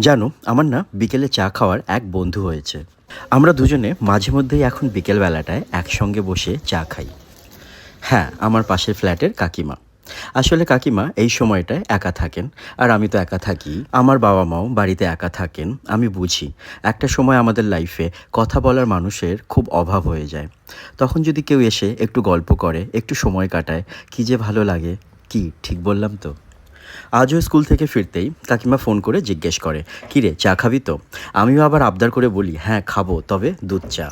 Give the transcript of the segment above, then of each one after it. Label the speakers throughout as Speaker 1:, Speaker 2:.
Speaker 1: জানো, আমার না বিকেলে চা খাওয়ার এক বন্ধু হয়েছে। আমরা দুজনে মাঝে মধ্যেই এখন বিকেলবেলাটায় একসঙ্গে বসে চা খাই। হ্যাঁ আমার পাশের ফ্ল্যাটের কাকিমা। আসলে কাকিমা এই সময়টায় একা থাকেন, আর আমি তো একা থাকি। আমার বাবা মাও বাড়িতে একা থাকেন, আমি বুঝি। একটা সময় আমাদের লাইফে কথা বলার মানুষের খুব অভাব হয়ে যায়। তখন যদি কেউ এসে একটু গল্প করে, একটু সময় কাটায়, কী যে ভালো লাগে, কি, ঠিক বললাম তো? আজও স্কুল থেকে ফিরতেই কাকিমা ফোন করে জিজ্ঞেস করে কিরে চা খাবি তো? আমিও আবার আবদার করে বলি হ্যাঁ খাব, তবে দুধ চা।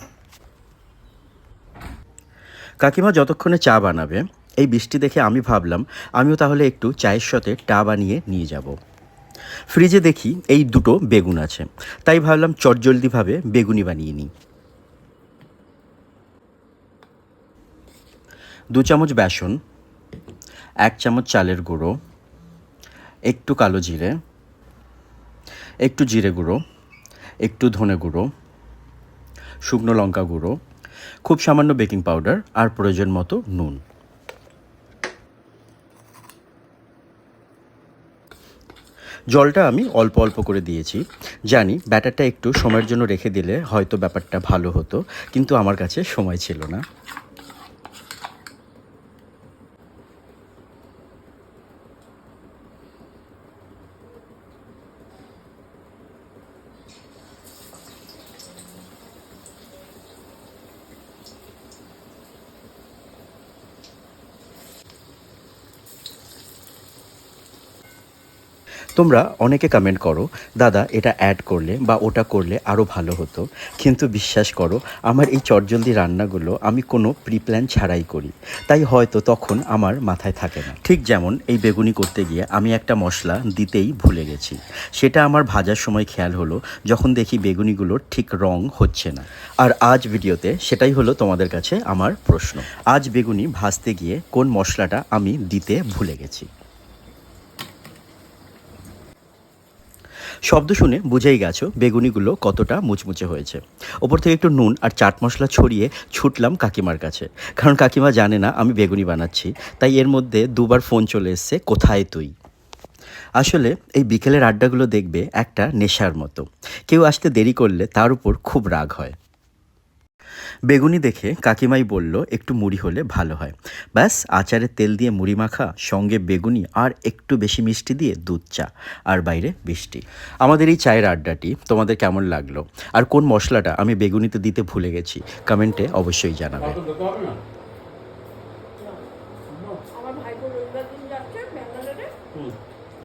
Speaker 1: কাকিমা যতক্ষণে চা বানাবে, এই বৃষ্টি দেখে আমি ভাবলাম, আমিও তাহলে একটু চায়ের সাথে টা বানিয়ে নিয়ে যাব। ফ্রিজে দেখি এই দুটো বেগুন আছে, তাই ভাবলাম চটজলদিভাবে বেগুনি বানিয়ে নিই। দু চামচ বেসন, এক চামচ চালের গুঁড়ো একটু কালো জিরে, একটু জিরে গুঁড়ো, একটু ধনে গুঁড়ো, শুকনো লঙ্কা গুঁড়ো, খুব সামান্য বেকিং পাউডার আর প্রয়োজন মতো নুন। জলটা আমি অল্প অল্প করে দিয়েছি। জানি ব্যাটারটা একটু সময়ের জন্য রেখে দিলে হয়তো ব্যাপারটা ভালো হতো, কিন্তু আমার কাছে সময় ছিল না। তোমরা অনেকে কমেন্ট করো, দাদা, এটা অ্যাড করলে বা ওটা করলে আরও ভালো হতো। কিন্তু বিশ্বাস করো, আমার এই চটজলদি রান্নাগুলো আমি কোনো প্রি প্ল্যান ছাড়াই করি। তাই হয়তো তখন আমার মাথায় থাকে না। ঠিক যেমন এই বেগুনি করতে গিয়ে আমি একটা মশলা দিতেই ভুলে গেছি। সেটা আমার ভাজার সময় খেয়াল হলো যখন দেখি বেগুনিগুলোর ঠিক রং হচ্ছে না। আর আজ ভিডিওতে সেটাই হলো তোমাদের কাছে আমার প্রশ্ন। আজ বেগুনি ভাজতে গিয়ে কোন মশলাটা আমি দিতে ভুলে গেছি? শব্দ শুনে বুঝেই গেছো বেগুনিগুলো কতটা মুচমুচে হয়েছে। ওপর থেকে একটু নুন আর চাট মশলা ছড়িয়ে ছুটলাম কাকিমার কাছে। কারণ কাকিমা জানে না আমি বেগুনি বানাচ্ছি, তাই এর মধ্যে দুবার ফোন চলে এসছে, কোথায় তুই? আসলে এই বিকেলের আড্ডাগুলো দেখবে একটা নেশার মতো। কেউ আসতে দেরি করলে তার উপর খুব রাগ হয়। বেগুনি দেখে কাকিমাই বলল একটু মুড়ি হলে ভালো হয়। ব্যাস আচারে তেল দিয়ে মুড়ি মাখা সঙ্গে বেগুনি আর একটু বেশি মিষ্টি দিয়ে দুধ চা আর বাইরে বৃষ্টি। আমাদের এই চায়ের আড্ডাটি তোমাদের কেমন লাগল? আর কোন মশলাটা আমি বেগুনিতে দিতে ভুলে গেছি কমেন্টে অবশ্যই জানাবে।